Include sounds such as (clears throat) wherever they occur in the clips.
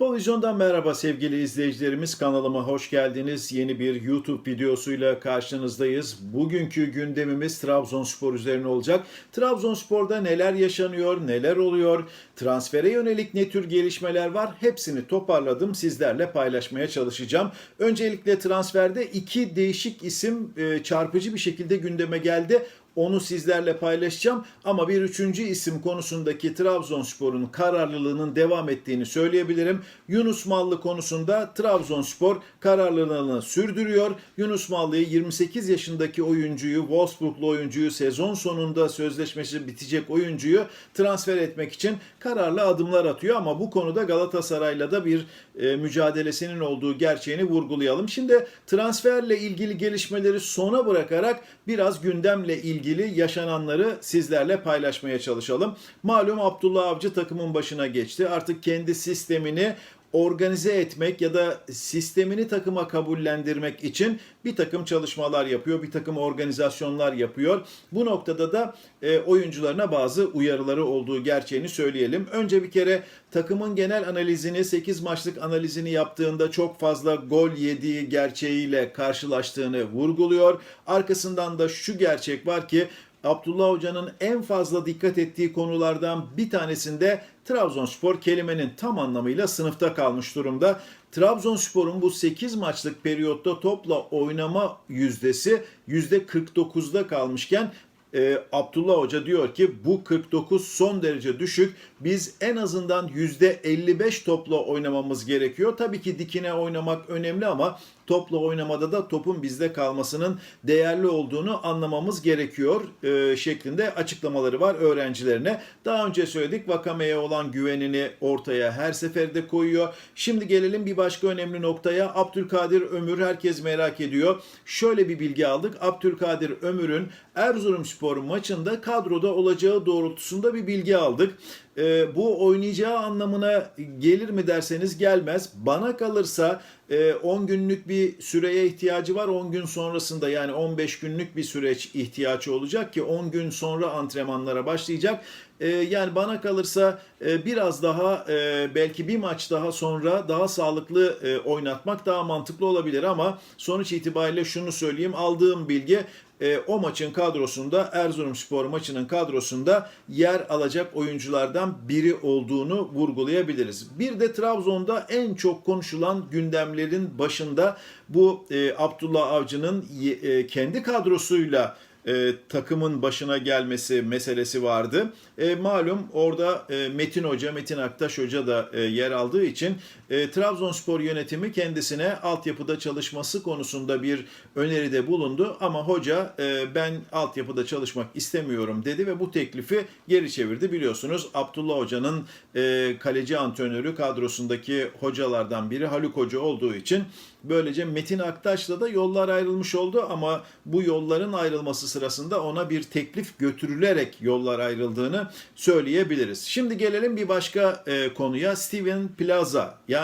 Avrupa Vizyon'dan merhaba sevgili izleyicilerimiz. Kanalıma hoş geldiniz. Yeni bir YouTube videosuyla karşınızdayız. Bugünkü gündemimiz Trabzonspor üzerine olacak. Trabzonspor'da neler yaşanıyor, neler oluyor, transfere yönelik ne tür gelişmeler var hepsini toparladım. Sizlerle paylaşmaya çalışacağım. Öncelikle transferde iki değişik isim e, çarpıcı bir şekilde gündeme geldi. Onu sizlerle paylaşacağım ama bir üçüncü isim konusundaki Trabzonspor'un kararlılığının devam ettiğini söyleyebilirim. Yunus Mallı konusunda Trabzonspor kararlılığını sürdürüyor. Yunus Mallı'yı 28 yaşındaki oyuncuyu, Wolfsburglu oyuncuyu, sezon sonunda sözleşmesi bitecek oyuncuyu transfer etmek için kararlı adımlar atıyor ama bu konuda Galatasaray'la da bir e, mücadelesinin olduğu gerçeğini vurgulayalım. Şimdi transferle ilgili gelişmeleri sona bırakarak biraz gündemle ilgili yaşananları sizlerle paylaşmaya çalışalım. Malum Abdullah Avcı takımın başına geçti. Artık kendi sistemini organize etmek ya da sistemini takıma kabullendirmek için bir takım çalışmalar yapıyor, bir takım organizasyonlar yapıyor. Bu noktada da e, oyuncularına bazı uyarıları olduğu gerçeğini söyleyelim. Önce bir kere takımın genel analizini, 8 maçlık analizini yaptığında çok fazla gol yediği gerçeğiyle karşılaştığını vurguluyor. Arkasından da şu gerçek var ki Abdullah Hoca'nın en fazla dikkat ettiği konulardan bir tanesinde Trabzonspor kelimenin tam anlamıyla sınıfta kalmış durumda. Trabzonspor'un bu 8 maçlık periyotta topla oynama yüzdesi %49'da kalmışken e, Abdullah Hoca diyor ki bu 49 son derece düşük. Biz en azından %55 topla oynamamız gerekiyor. Tabii ki dikine oynamak önemli ama topla oynamada da topun bizde kalmasının değerli olduğunu anlamamız gerekiyor e, şeklinde açıklamaları var öğrencilerine. Daha önce söyledik Vakame'ye olan güvenini ortaya her seferde koyuyor. Şimdi gelelim bir başka önemli noktaya. Abdülkadir Ömür herkes merak ediyor. Şöyle bir bilgi aldık. Abdülkadir Ömür'ün Erzurumspor maçında kadroda olacağı doğrultusunda bir bilgi aldık. E, bu oynayacağı anlamına gelir mi derseniz gelmez. Bana kalırsa e, 10 günlük bir süreye ihtiyacı var. 10 gün sonrasında yani 15 günlük bir süreç ihtiyacı olacak ki 10 gün sonra antrenmanlara başlayacak. E, yani bana kalırsa e, biraz daha e, belki bir maç daha sonra daha sağlıklı e, oynatmak daha mantıklı olabilir ama sonuç itibariyle şunu söyleyeyim aldığım bilgi o maçın kadrosunda Erzurumspor maçının kadrosunda yer alacak oyunculardan biri olduğunu vurgulayabiliriz. Bir de Trabzon'da en çok konuşulan gündemlerin başında bu Abdullah Avcı'nın kendi kadrosuyla e, takımın başına gelmesi meselesi vardı. E, malum orada e, Metin Hoca, Metin Aktaş Hoca da e, yer aldığı için e, Trabzonspor yönetimi kendisine altyapıda çalışması konusunda bir öneride bulundu. Ama hoca e, ben altyapıda çalışmak istemiyorum dedi ve bu teklifi geri çevirdi. Biliyorsunuz Abdullah Hoca'nın e, kaleci antrenörü kadrosundaki hocalardan biri Haluk Hoca olduğu için böylece Metin Aktaş'la da yollar ayrılmış oldu ama bu yolların ayrılması sırasında ona bir teklif götürülerek yollar ayrıldığını söyleyebiliriz. Şimdi gelelim bir başka e, konuya Steven Plaza yani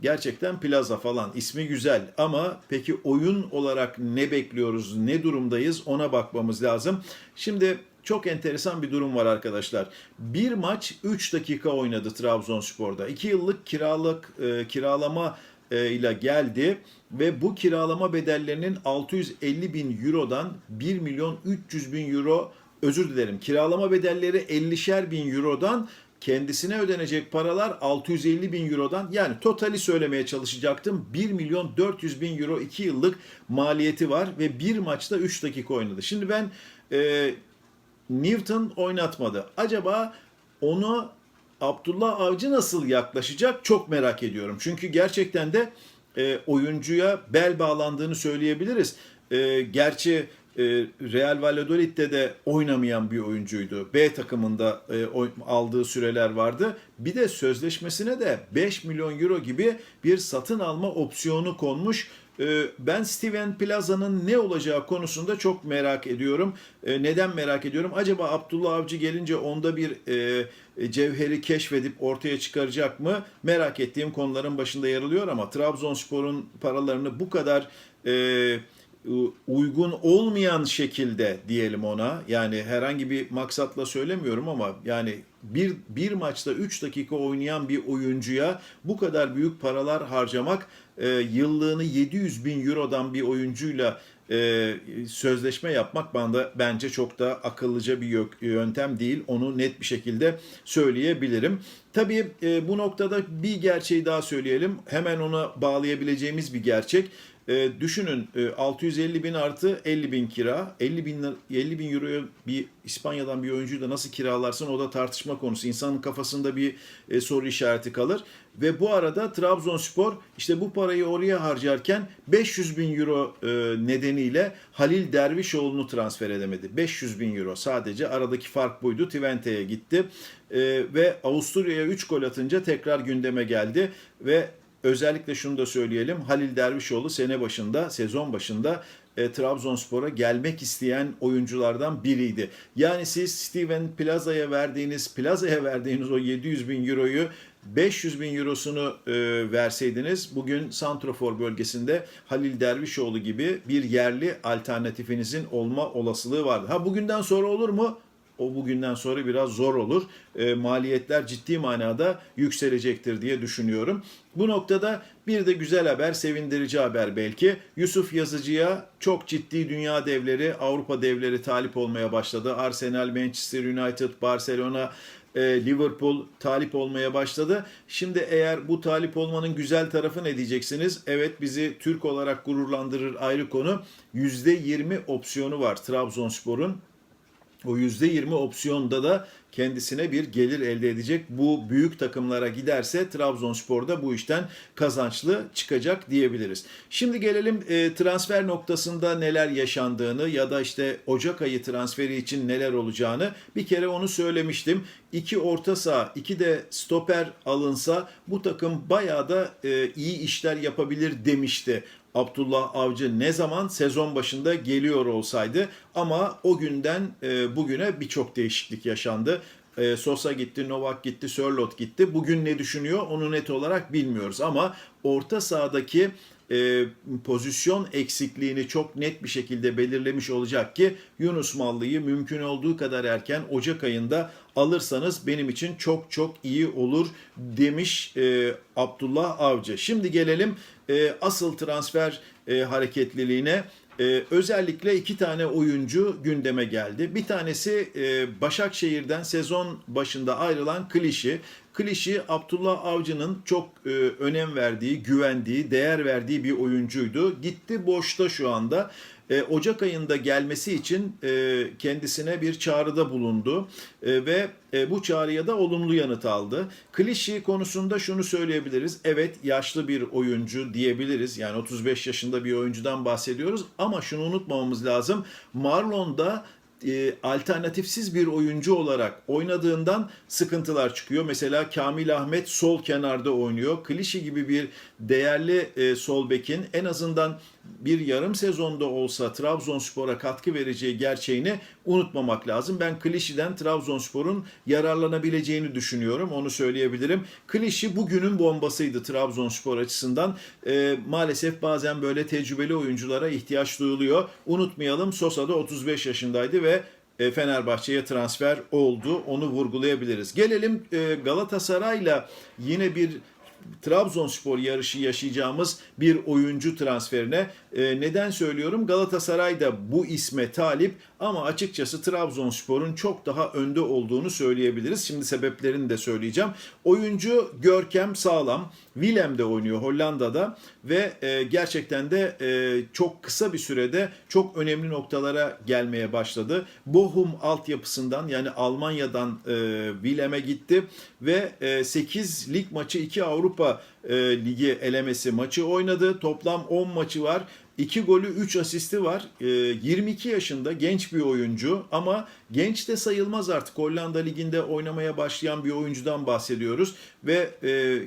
gerçekten Plaza falan ismi güzel ama peki oyun olarak ne bekliyoruz ne durumdayız ona bakmamız lazım. Şimdi çok enteresan bir durum var arkadaşlar. Bir maç 3 dakika oynadı Trabzonspor'da. 2 yıllık kiralık e, kiralama e, ile geldi ve bu kiralama bedellerinin 650 bin eurodan 1 milyon 300 bin euro özür dilerim kiralama bedelleri 50'şer bin eurodan kendisine ödenecek paralar 650 bin eurodan yani totali söylemeye çalışacaktım 1 milyon 400 bin euro 2 yıllık maliyeti var ve bir maçta 3 dakika oynadı. Şimdi ben e, Newton oynatmadı. Acaba onu Abdullah Avcı nasıl yaklaşacak çok merak ediyorum. Çünkü gerçekten de e, oyuncuya bel bağlandığını söyleyebiliriz. E, gerçi e, Real Valladolid'de de oynamayan bir oyuncuydu. B takımında e, aldığı süreler vardı. Bir de sözleşmesine de 5 milyon euro gibi bir satın alma opsiyonu konmuş. E, Ben Steven Plaza'nın ne olacağı konusunda çok merak ediyorum. E, Neden merak ediyorum? Acaba Abdullah Avcı gelince onda bir e, cevheri keşfedip ortaya çıkaracak mı? Merak ettiğim konuların başında yer alıyor ama Trabzonspor'un paralarını bu kadar e, uygun olmayan şekilde diyelim ona yani herhangi bir maksatla söylemiyorum ama yani bir, bir maçta 3 dakika oynayan bir oyuncuya bu kadar büyük paralar harcamak e, yıllığını 700 bin eurodan bir oyuncuyla e, sözleşme yapmak bana bence çok da akıllıca bir yö- yöntem değil. Onu net bir şekilde söyleyebilirim. Tabii e, bu noktada bir gerçeği daha söyleyelim. Hemen ona bağlayabileceğimiz bir gerçek. E, düşünün e, 650 bin artı 50 bin kira. 50 bin, lira- 50 bin euroya bir İspanya'dan bir oyuncuyu da nasıl kiralarsın o da tartışma konusu. İnsanın kafasında bir e, soru işareti kalır. Ve bu arada Trabzonspor işte bu parayı oraya harcarken 500 bin euro e, nedeniyle Halil Dervişoğlu'nu transfer edemedi. 500 bin euro sadece aradaki fark buydu. Twente'ye gitti E, ve Avusturya'ya 3 gol atınca tekrar gündeme geldi ve özellikle şunu da söyleyelim. Halil Dervişoğlu sene başında, sezon başında e, Trabzonspor'a gelmek isteyen oyunculardan biriydi. Yani siz Steven Plaza'ya verdiğiniz, Plaza'ya verdiğiniz o 700 bin euroyu 500 bin eurosunu e, verseydiniz bugün Santrofor bölgesinde Halil Dervişoğlu gibi bir yerli alternatifinizin olma olasılığı vardı. Ha bugünden sonra olur mu? O bugünden sonra biraz zor olur. E, maliyetler ciddi manada yükselecektir diye düşünüyorum. Bu noktada bir de güzel haber, sevindirici haber belki. Yusuf Yazıcı'ya çok ciddi dünya devleri, Avrupa devleri talip olmaya başladı. Arsenal, Manchester United, Barcelona, e, Liverpool talip olmaya başladı. Şimdi eğer bu talip olmanın güzel tarafı ne diyeceksiniz? Evet bizi Türk olarak gururlandırır ayrı konu. %20 opsiyonu var Trabzonspor'un. O %20 opsiyonda da kendisine bir gelir elde edecek. Bu büyük takımlara giderse Trabzonspor da bu işten kazançlı çıkacak diyebiliriz. Şimdi gelelim e, transfer noktasında neler yaşandığını ya da işte Ocak ayı transferi için neler olacağını bir kere onu söylemiştim. İki orta saha, iki de stoper alınsa bu takım bayağı da e, iyi işler yapabilir demişti. Abdullah Avcı ne zaman sezon başında geliyor olsaydı ama o günden e, bugüne birçok değişiklik yaşandı. E, Sosa gitti, Novak gitti, Sörlot gitti. Bugün ne düşünüyor onu net olarak bilmiyoruz ama orta sahadaki e, pozisyon eksikliğini çok net bir şekilde belirlemiş olacak ki Yunus Mallı'yı mümkün olduğu kadar erken Ocak ayında alırsanız benim için çok çok iyi olur demiş e, Abdullah Avcı. Şimdi gelelim e, asıl transfer e, hareketliliğine. E, özellikle iki tane oyuncu gündeme geldi. Bir tanesi e, Başakşehir'den sezon başında ayrılan Klişi. Klişi Abdullah Avcı'nın çok e, önem verdiği, güvendiği, değer verdiği bir oyuncuydu. Gitti boşta şu anda. E, Ocak ayında gelmesi için e, kendisine bir çağrıda bulundu E, ve e, bu çağrıya da olumlu yanıt aldı. Klişi konusunda şunu söyleyebiliriz. Evet yaşlı bir oyuncu diyebiliriz. Yani 35 yaşında bir oyuncudan bahsediyoruz ama şunu unutmamamız lazım. Marlon'da e, alternatifsiz bir oyuncu olarak oynadığından sıkıntılar çıkıyor. Mesela Kamil Ahmet sol kenarda oynuyor. Klişi gibi bir değerli e, sol bekin en azından bir yarım sezonda olsa Trabzonspor'a katkı vereceği gerçeğini unutmamak lazım. Ben Klişi'den Trabzonspor'un yararlanabileceğini düşünüyorum. Onu söyleyebilirim. Klişi bugünün bombasıydı Trabzonspor açısından. E, maalesef bazen böyle tecrübeli oyunculara ihtiyaç duyuluyor. Unutmayalım Sosa da 35 yaşındaydı ve e, Fenerbahçe'ye transfer oldu. Onu vurgulayabiliriz. Gelelim e, Galatasaray'la yine bir Trabzonspor yarışı yaşayacağımız bir oyuncu transferine. E, neden söylüyorum? Galatasaray da bu isme talip ama açıkçası Trabzonspor'un çok daha önde olduğunu söyleyebiliriz. Şimdi sebeplerini de söyleyeceğim. Oyuncu Görkem Sağlam. Willem'de oynuyor Hollanda'da ve e, gerçekten de e, çok kısa bir sürede çok önemli noktalara gelmeye başladı. Bochum altyapısından yani Almanya'dan e, Willem'e gitti ve e, 8 lig maçı 2 Avrupa e, Ligi elemesi maçı oynadı. Toplam 10 maçı var. 2 golü 3 asisti var. E, 22 yaşında genç bir oyuncu ama genç de sayılmaz artık. Hollanda Ligi'nde oynamaya başlayan bir oyuncudan bahsediyoruz ve e, e,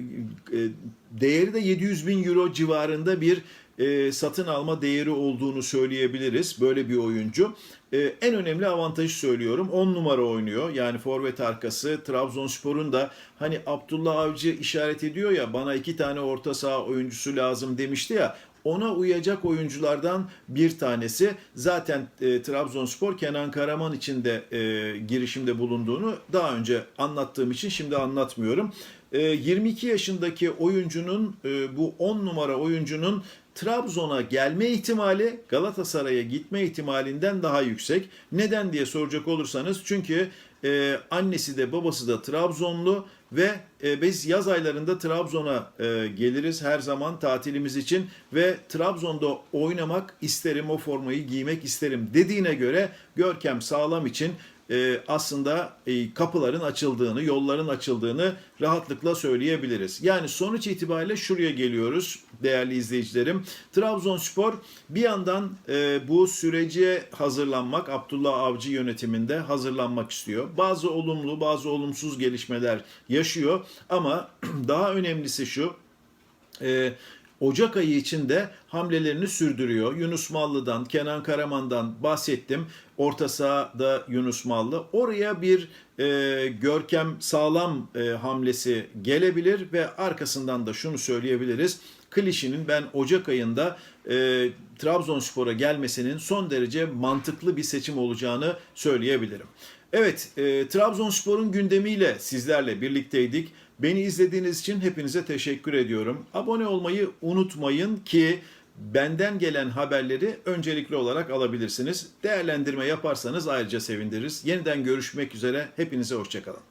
değeri de 700 bin euro civarında bir e, satın alma değeri olduğunu söyleyebiliriz. Böyle bir oyuncu. E, en önemli avantajı söylüyorum. 10 numara oynuyor. Yani forvet arkası. Trabzonspor'un da hani Abdullah Avcı işaret ediyor ya bana iki tane orta saha oyuncusu lazım demişti ya ona uyacak oyunculardan bir tanesi. Zaten e, Trabzonspor Kenan Karaman için de e, girişimde bulunduğunu daha önce anlattığım için şimdi anlatmıyorum. E, 22 yaşındaki oyuncunun e, bu 10 numara oyuncunun Trabzon'a gelme ihtimali Galatasaray'a gitme ihtimalinden daha yüksek. Neden diye soracak olursanız çünkü e, annesi de babası da Trabzonlu ve e, biz yaz aylarında Trabzon'a e, geliriz her zaman tatilimiz için ve Trabzon'da oynamak isterim, o formayı giymek isterim dediğine göre Görkem Sağlam için e, aslında e, kapıların açıldığını, yolların açıldığını rahatlıkla söyleyebiliriz. Yani sonuç itibariyle şuraya geliyoruz değerli izleyicilerim. Trabzonspor bir yandan e, bu sürece hazırlanmak, Abdullah Avcı yönetiminde hazırlanmak istiyor. Bazı olumlu, bazı olumsuz gelişmeler yaşıyor ama (clears throat) daha önemlisi şu, e, Ocak ayı içinde hamlelerini sürdürüyor. Yunus Mallı'dan, Kenan Karaman'dan bahsettim. Orta sahada Yunus Mallı. Oraya bir e, Görkem Sağlam e, hamlesi gelebilir ve arkasından da şunu söyleyebiliriz. Klişe'nin ben Ocak ayında e, Trabzonspor'a gelmesinin son derece mantıklı bir seçim olacağını söyleyebilirim. Evet, e, Trabzonspor'un gündemiyle sizlerle birlikteydik. Beni izlediğiniz için hepinize teşekkür ediyorum. Abone olmayı unutmayın ki benden gelen haberleri öncelikli olarak alabilirsiniz. Değerlendirme yaparsanız ayrıca sevindiririz. Yeniden görüşmek üzere. Hepinize hoşçakalın.